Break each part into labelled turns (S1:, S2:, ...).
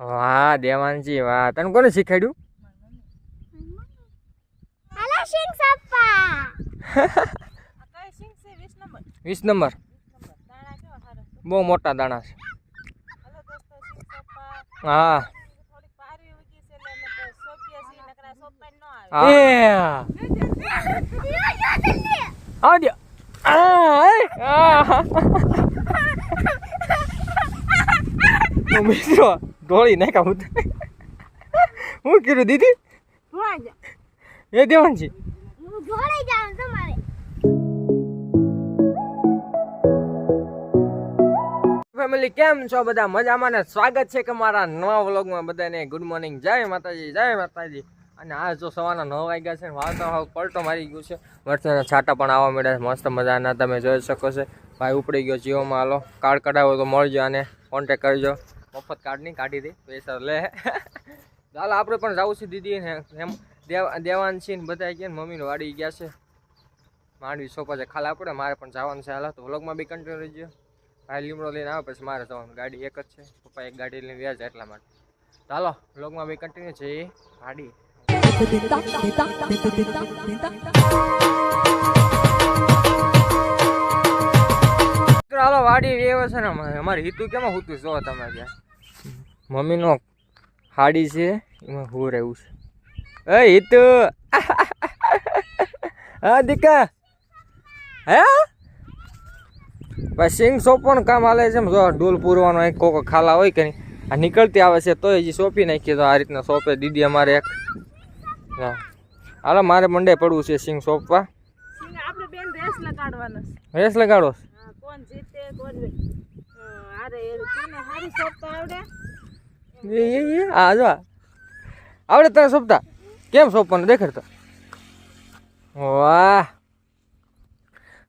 S1: વાહ દેવાનજી વાહ તને કોને શીખવાડ્યું
S2: હાલો સિંગ સપ્પા
S1: વીસ નંબર બહુ મોટા દાણા છે હા હા. એ આવ દ્યો. આ, એ, આ. તો મિત્રો ઢોળી નાખા હું હું કીધું દીદી? એ દેવાનજી
S2: હું જાઉં તમારે.
S1: ફેમિલી કેમ છો બધા? મજામાં ને સ્વાગત છે કે મારા નવા વ્લોગમાં બધાને. ગુડ મોર્નિંગ જય માતાજી જય માતાજી. અને આ જો સવારના નવ વાગ્યા છે ને વાતાવરણ પલટો મારી ગયું છે. વરસાદના છાંટા પણ આવવા મળ્યા છે. મસ્ત મજાના તમે જોઈ શકો છો. ભાઈ ઉપડી ગયો જીઓમાં. હાલો કાર્ડ કઢાવો તો મળજો અને કોન્ટેક કરજો. મફત કાર્ડ નહીં કાઢી દે, પૈસા લે. ચાલો આપણે પણ જવું છે દીદી ને એમ દેવાન દેવાનસિંહ ને બધા ગયા ને મમ્મીને વાડી ગયા છે. માંડવી સોપા છે, ખાલા પડે મારે પણ જવાનું છે હાલ. તો વ્લોગમાં બી કન્ટિન્યુ રહીજો. ભાઈ લીમડો લઈને આવે, પછી મારે જવાનું. ગાડી એક જ છે. પપ્પા એક ગાડી લઈને વ્યાજ એટલા માટે. ચાલો વ્લોગમાં બી કન્ટિન્યુ છે ગાડી હાલો, વાડી એવો છે ને અમારે. હિતુ કેમ હુતું જો તમે ત્યાં મમ્મીનો હાડી છે એમાં હું રહેવું છે. એ હિતુ! હા દીકા! હે? ભાઈ સિંગ સોંપવાનું કામ હાલે છે જો ડોલ પૂરવાનો એક કોકો ખાલા હોય કે આ નીકળતી આવે છે તોય હજી સોંપી નાખીએ. તો આ રીતના સોંપે દીદી અમારે એક. હાલો મારે મંડે પડવું છે સિંગ સોંપવા.
S3: રેસ
S1: લગાડો
S3: કોણ જીતે કોણ હારે કોને હારી સોંપતા આવડે.
S1: એ એ એ. જો આવડે તને સોંપતા. કેમ સોંપવાનું? દેખાડતા વાહ.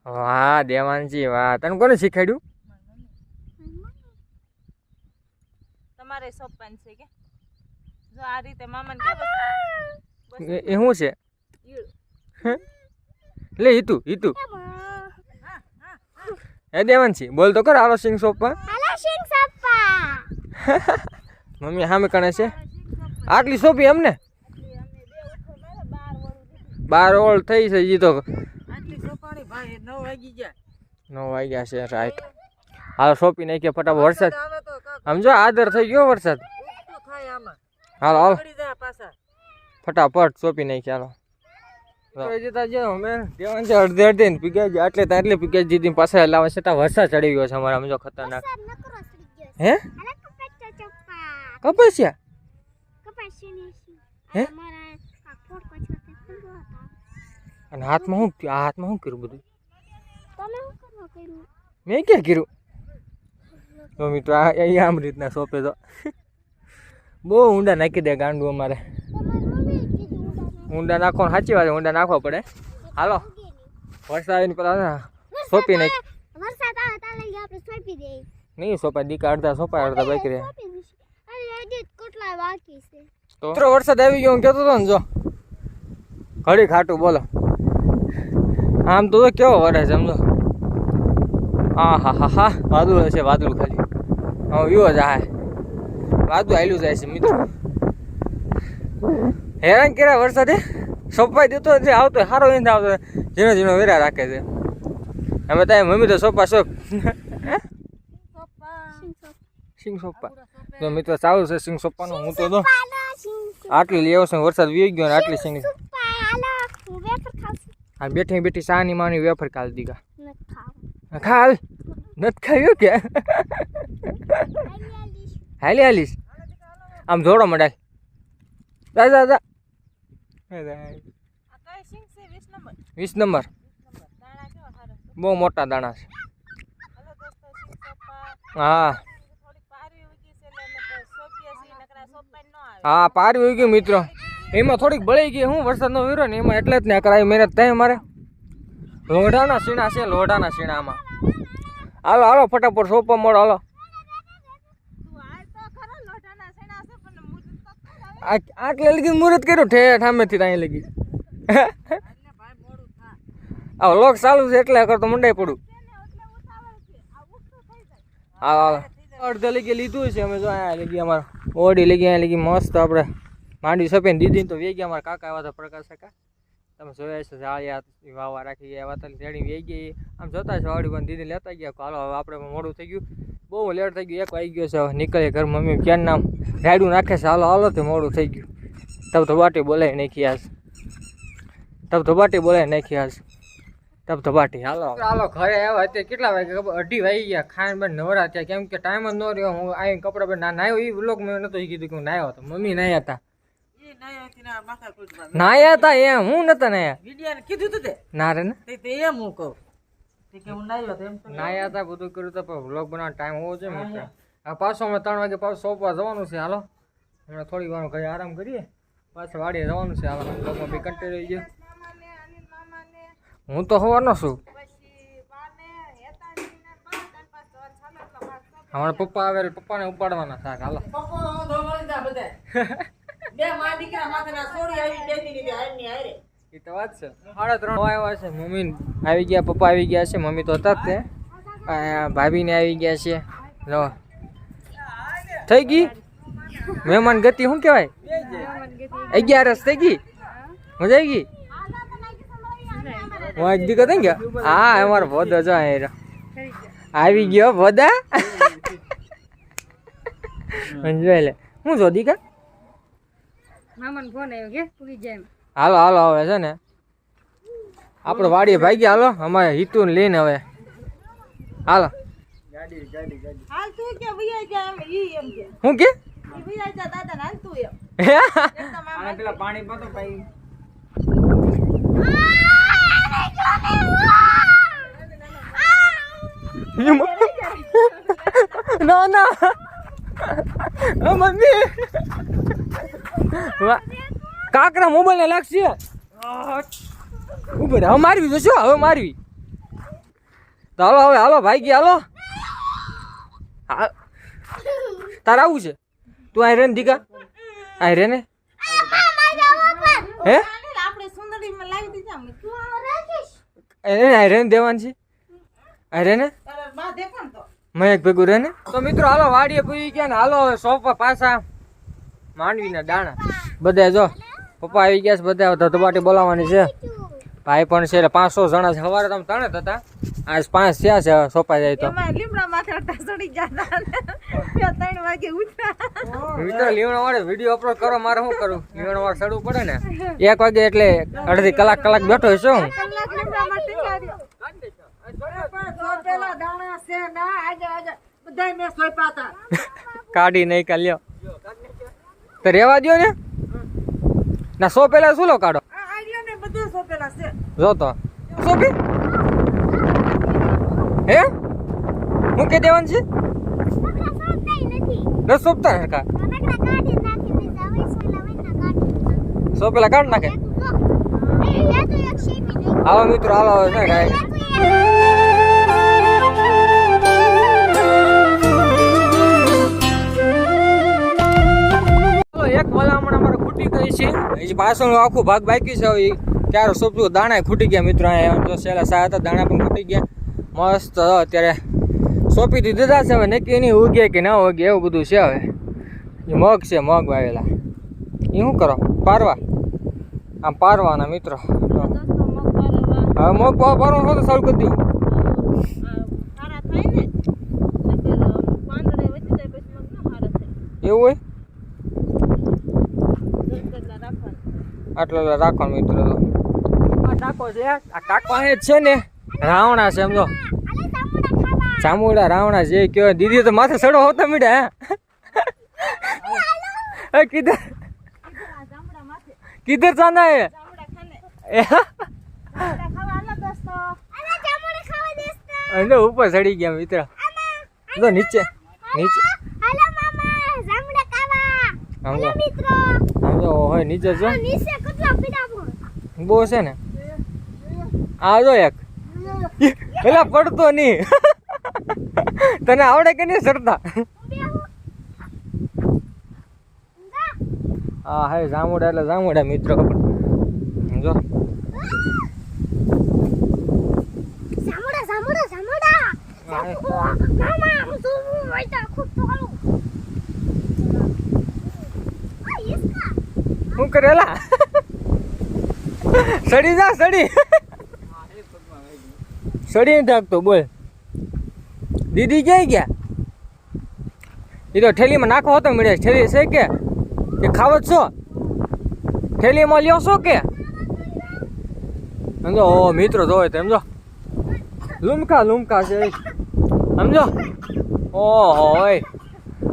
S1: વાહ દેવાનજી વાહ. તને કોને શીખવાડ્યું?
S3: તમારે સોંપવાનું છે કે? જો આ રીતે મામાને કે
S1: એ એ શું છે. લે હિતુ હિતુ. દેવાનજી બોલ તો કર આલો સિંગ સોંપવા.
S2: હાલો સિંગ સપ્પા
S1: મમ્મી સામે કણે છે? આટલી સોંપી એમને?
S3: આટલી અમે બે ઉઠો મારે બાર
S1: ઓળ થઈ છે હજી તો.
S3: આટલી સોંપાણી ભાઈ નવ વાગી ગયા
S1: નવ વાગ્યા છે રાઈટ. હાલો સોંપી નાખીએ ફટાફટ વરસાદ. સમજો આદર થઈ ગયો વરસાદ. હાલો હાલો.
S3: પડી જાય પાછા
S1: ફટાફટ સોંપી નાખી હાલો. જતા જો અમે. દેવાન છે અડધે અડધે ને પીગાઈ ગયા એટલે ત્યાં એટલે પીગાઈ દીધી પાછા લાવે છે. ત્યાં વરસાદ ચડી ગયો છે અમારે સમજો ખતરનાક. હે? કપાસ્યા હે? અને હાથમાં શું થયું? આ હાથમાં શું કર્યું બધું? મેં ક્યાં કર્યું? તો મિત્રો અહીંયા આમ રીતના સોંપે તો. બહુ ઊંડા નાખી દે ગાંડું અમારે. ઊંડા નાખો. સાચી વાત ઊંડા નાખવા પડે. હાલો. વરસાદ આવીને પેલા સોંપી નાખ. નહીં સોંપાય દીકા અડધા સોંપાય અડધા બાકી રહે
S2: સોંપી દઈશું અરે હજી કેટલા બાકી છે
S1: તો મિત્રો વરસાદ આવી ગયો હું કહેતો હતો ને જો. ઘડી ખાટું બોલો. આમ તો કેવો વરે છે સમજો હા હા હા હા. વાદળું છે વાદળું ખાલી. યુ જ હા. વાદળું આવેલું જાય છે મિત્રો. હેરાન કર્યા વરસાદે? સોપાઈ દેતો નથી આવતો સારો નથી આવતો ઝીણો ઝીણો વેરા રાખે છે. અમે તારી મમ્મી તો સોપા સોપ.
S3: સોંપા.
S1: સિંગ સોપા. તો મિત્રો ચાલુ છે સિંગ સોપાનું હું તો
S2: સિંગ
S1: આટલી લેવો છે વરસાદ વી ગયો ને આટલી સિંગ
S2: સુપા હાલો? હું વેફર ખાઉં છું.
S1: આ બેઠી બેઠી સાની માની વેફર કાલ
S2: ખાવું.
S1: ખાલ? નથી ખાયું કે? હાલી હાલીશ. આમ જોડો મડાય જા જા જા.
S3: વીસ નંબર.
S1: બહુ મોટા દાણા છે. હા
S3: થોડીક પારી ઉગી છે એટલે અમે તો સોંપીએ છીએ નકરા સોંપાઈ ન આવે
S1: હા પાર વહી ગયું મિત્રો. એમાં થોડીક બળી ગઈ હું વરસાદનો વીરો ને એમાં એટલે જ ને કરાવી મહેનત. થાય મારે લોઢાના સીણા છે લોઢાના સીણામાં હાલો હાલો ફટાફટ સોપા મળો હાલો. આટલે લગી મુહૂર્ત કર્યું? ઠેઠ સામેથી ત્યાં લગી આ લોક ચાલુ છે એટલે કરતો મંડાઈ પડું
S3: હા
S1: હાલો અડધે લગી લીધું છે, અમે જો અહીંયા લગી અમારે ઓડી લગી અહીંયા લગી મસ્ત આપણે માંડી સપેન દીધી તો વેગી અમારા કાકા આવ્યા હતા પ્રકાશ કાકા. તમે જોયા છે જાળિયા વાવા રાખી ગયા વાત તેડી વેગી ગઈ. આમ જોતા છે, વાડી પણ દીદી લેતા ગયા. હાલો, હવે આપણે મોડું થઈ ગયું. બહુ લેટ થઈ ગયું, એક વાગી ગયો છે, હવે નીકળીએ ઘર મમ્મી ક્યાં નામ રાયડું નાખે છે. હાલો હાલો તો મોડું થઈ ગયું. તબ તો બાટી બોલાય નાખી આજ. તબ તો બાટી બોલાય નાખી આજ. તબ ધબાટી બાટી હાલો. હાલો ઘરે આવ્યા અત્યારે કેટલા વાગે ખબર? અઢી વાગી ગયા. ખાઈને બેન નવરા થયા. કેમ કે ટાઈમ જ ન રહ્યો. હું આવીને કપડા બેન ના નાયો. એ વ્લોગ મેં નતો કીધું કે હું નાયો હતો. મમ્મી નાયા હતા
S4: નાયા હતી
S1: એમ. હું નતા નાયા?
S4: વિડિયાને કીધું તું તે.
S1: ના રે ને.
S4: તે એમ હું કહું. કે હું નાયો તો એમ
S1: નાયા હતા બધું કર્યું તો પણ વ્લોગ બનાવવાનો ટાઈમ હોવો જોઈએ મિત્ર આ પાછો અમે ત્રણ વાગે પાછો સોપવા જવાનું છે. હાલો. હમણાં થોડી વાર ઘરે આરામ કરીએ. પાછા વાડીએ જવાનું છે. હાલો. વ્લોગમાં બી કન્ટિન્યુ રહી ગયો. હું તો હોવાનો છું. હમણાં પપ્પા આવે પપ્પાને ઉપાડવાના શાક હાલો. એ તો વાત છે. સાડા ત્રણ આવ્યા છે. મમ્મી આવી ગયા પપ્પા આવી ગયા છે. મમ્મી તો હતા જ તે. ભાભીને આવી ગયા છે. લો. થઈ ગઈ? મહેમાન ગતિ શું કહેવાય? અગિયારસ થઈ ગઈ? મજા આવી ગઈ? હું એક દીકત થઈ ગયો? હા અમારો ભોદો જો રહ્યો. આવી ગયો ભોદા. જોઈ લે. હું જો દીકા
S5: મામાનો ફોન આવ્યો કે પૂરી જાય
S1: હાલો હાલો હવે છે ને. આપણે વાડીએ ભાગી હાલો. અમારે હિતુ લઈને હવે. હાલો.
S3: હું કે? ને
S1: પાણી પતો ભાઈ ના ના આ મમ્મી વાહ. કાકરા મોબાઈલ ને લાગશે ઉપર હવે મારવી તો શું હવે મારવી તો હાલો હવે હાલો ભાઈ ગયા હાલો હા તારે આવું છે તું અહીં રે ને દીકા અહીં રે ને હે
S3: આપણે સુંદરીમાં લાવી દીધા અમે તું
S1: એને આયરન દેવાનું છે?
S3: આયરન
S1: મયક ભેગું રહે ને. તો મિત્રો હાલો વાડીએ પૂરી ગયા ને હાલો હવે સોફા પાછા. માંડવીના દાણા. બધા જો પપ્પા આવી ગયા છે બધા ધધબાટી બોલાવવાની છે. ભાઈ પણ છે એટલે પાંચસો જણા છે. સવારે તમે ત્રણે હતા. આજ પાંચ થયા છે સોપા જાય તો.
S3: લીમડા માથે ત્રણ વાગે
S1: મિત્રો લીમડા વાળે વીડિયો અપલોડ કરો મારે શું કરું લીમડા વાળે ચડવું પડે ને. એક વાગે એટલે અડધી કલાક કલાક બેઠો છું હું કાઢી નહીં કાલ્યો તો રેવા દો ને. ના સો પેલા શું લો કાઢો?
S4: આઈડિયા ને બધું સોંપેલા છે.
S1: જો તો. સોપી? હે? હું કે દેવાનું છે? ન સોપતા સો પેલા કાઢ નાખે. આવો મિત્રો આવા હવે છે કાંઈ એક ભલામણ અમારે ખૂટી ગઈ છે. હજી પાછળનું આખું ભાગ બાકી છે હવે ઈ. ત્યારે સોંપ્યું દાણા ખૂટી ગયા મિત્રો અહીંયા. જો છેલ્લા સા હતા દાણા પણ ખૂટી ગયા. મસ્ત અત્યારે સોંપી દીધા છે હવે. નક્કી નહીં ઉગે કે ના ઉગે એવું બધું છે હવે. એ મગ છે મગ વાવેલા. એ શું કરો? પારવા? આમ પારવાના મિત્રો. હવે મગ પાવા પારવાનું હોય તો સારું કરી દઉં. એવું હોય? આટલા રાખવાનું મિત્રો તો આ છે. આ ટાકો અહીં છે ને. રાવણા છે સમજો ચામુડા રાવણા જે કયો. દીદી તો માથે સડો હોતા મીડા હે? કીધર
S3: જામડા
S1: ચાંદા હે
S3: જામડા ખાને
S1: એ,
S3: જામડા ખાવા હાલો દોસ્તો
S1: અને ઉપર ચડી ગયા મિત્ર. જો નીચે નીચે. હોય નીચે જો. બહુ છે ને? આ જો એક. પેલા પડતો નહીં. તને આવડે કે નહીં સરતા? હા હે જામુડા એટલે જામુડા મિત્રો. જો.
S2: મામા હું શું વૈતા ખૂબ તોડું આ ઈસકા
S1: શું કરેલા? સડી જા, સડી. સડી નથી થાકતો બોલ. દીદી ક્યાંય ગયા? એ તો ઠેલીમાં નાખો હતો મળે. ઠેલી છે કે? કે ખાવ જ છો? ઠેલીમાં લ્યો છો કે? સમજો ઓ, મિત્રો જોવે તેમ જો. લુમકા લુમકા છે. સમજો? ઓહો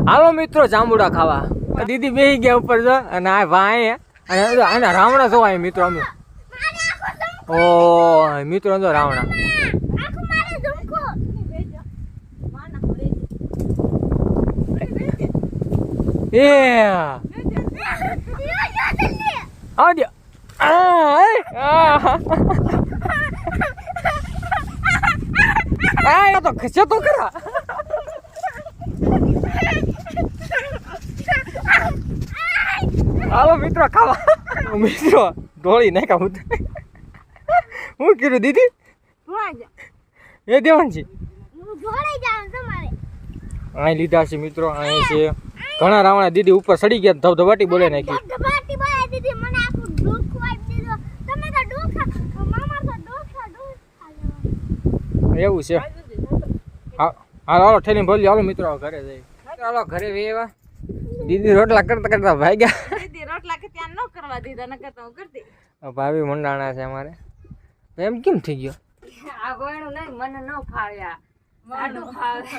S1: હાલો મિત્રો જાંબુડા ખાવા. દીદી બેહી ગયા ઉપર જો અને આ ભાઈ અને આના રાવણા જોવા મિત્રો અમે. ઓ મિત્રો જો રાવણા. એ. આવજો આ. આ તો ખસે તો ખરા હાલો મિત્રો ખાવા મિત્રો ઢોળી નાખ્યા હું હું કીધું દીદી એ દેવાનજી અહીં લીધા છે મિત્રો અહીં છે ઘણા રાવણા દીદી ઉપર સડી ગયા ધબધબાટી બોલે નાખી
S2: ધબધબાટી બોલાવી દીધી મને આખું ડોખું આપી દીધું તમે તો ડોખા મામા તો ડોખા ડોખા લેવા
S1: એવું છે. હા હાલો હાલો ઠેલી ભરી હાલો મિત્રો ઘરે જઈ હાલો ઘરે વેવા દીદી રોટલા કરતા કરતા ભાગ્યા.
S3: દીદી રોટલા કે ત્યાં ન કરવા દીધા ન કરતા હું કરતી.
S1: ભાભી મંડાણા છે અમારે. એમ કેમ થઈ ગયો?
S5: આ ગોયણું નહીં મને ન ફાવ્યા. જાડું ફાવે.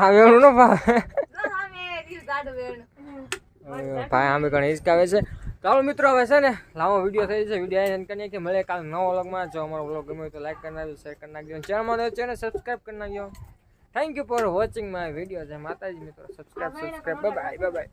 S1: આ વેણું ન ભાવે
S3: અમે જાડું
S1: ભાઈ આમે ઘણા હિસકાવે છે. ચાલો મિત્રો, હવે છે ને લાંબો વીડિયો થઈ છે. વીડિયો એન્ડ કરીએ કે મળે કાલ નવો વ્લોગમાં. જો અમારો વ્લોગ ગમ્યો તો લાઈક કરી નાખજો શેર કરી નાખજો. ચેનલમાં નવો ચેનલ સબસ્ક્રાઈબ કરી નાખજો. Thank you for watching my video છે માતાજી મિત્રો. Subscribe subscribe bye bye